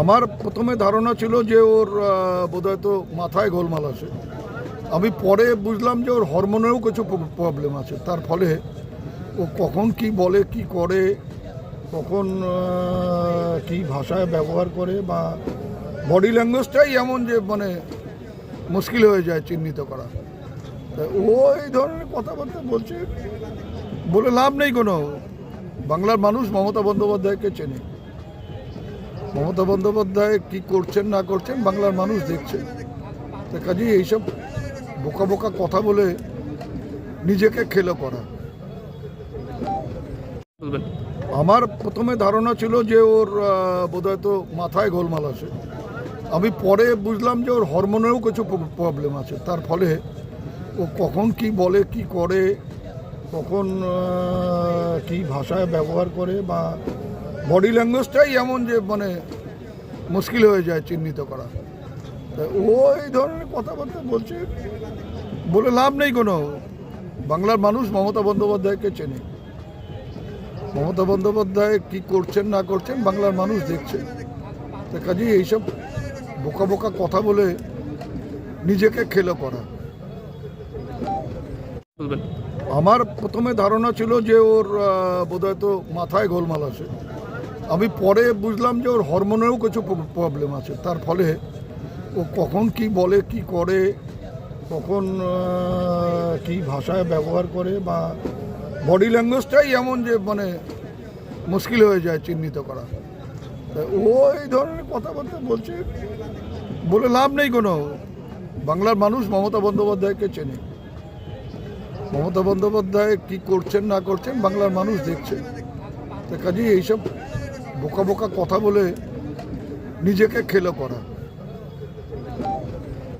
আমার প্রথমে ধারণা ছিল যে ওর বোধহয় তো মাথায় গোলমাল আছে। আমি পরে বুঝলাম যে ওর হরমোনেও কিছু প্রবলেম আছে। তার ফলে ও কখন কি বলে, কি করে, কখন কি ভাষায় ব্যবহার করে বা বডি ল্যাঙ্গুয়েজটাই এমন যে মানে মুশকিল হয়ে যায় চিহ্নিত করা। ও এই ধরনের কথাবার্তা বলছে, বলে লাভ নেই কোনো। বাংলার মানুষ মমতা বন্দ্যোপাধ্যায়কে চেনে। মমতা বন্দ্যোপাধ্যায় কি করছেন না করছেন বাংলার মানুষ দেখছে। তা কাজেই এইসব বোকা বোকা কথা বলে নিজেকে খেলো করা। আমার প্রথমে ধারণা ছিল যে ওর বোধহয় তো মাথায় গোলমাল আছে। আমি পরে বুঝলাম যে ওর হরমোনেও কিছু প্রবলেম আছে। তার ফলে ও কখন কি বলে কি করে কখন কি ভাষায় ব্যবহার করে বা বডি ল্যাঙ্গুয়েজটাই এমন যে মানে মুশকিল হয়ে যায় চিহ্নিত করা। ও এই ধরনের কথাবার্তা বলছে বলে লাভ নেই কোনো। বাংলার মানুষ মমতা বন্দ্যোপাধ্যায়কে চেনে। মমতা বন্দ্যোপাধ্যায় কি করছেন না করছেন বাংলার মানুষ দেখছে। তা কাজেই এইসব বোকা বোকা কথা বলে নিজেকে খেলো করা। আমার প্রথমে ধারণা ছিল যে ওর বোধহয় তো মাথায় গোলমাল আছে। আমি পরে বুঝলাম যে ওর হরমোনেও কিছু প্রবলেম আছে। তার ফলে ও কখন কি বলে, কি করে, কখন কি ভাষায় ব্যবহার করে বা বডি ল্যাঙ্গুয়েজটাই এমন যে মানে মুশকিল হয়ে যায় চিহ্নিত করা। ও এই ধরনের কথাবার্তা বলছে, বলে লাভ নেই কোনো। বাংলার মানুষ মমতা বন্দ্যোপাধ্যায়কে চেনে। মমতা বন্দ্যোপাধ্যায় কি করছেন না করছেন বাংলার মানুষ দেখছে। তা কাজেই এইসব বোকা বোকা কথা বলে নিজেকে খেলো করা।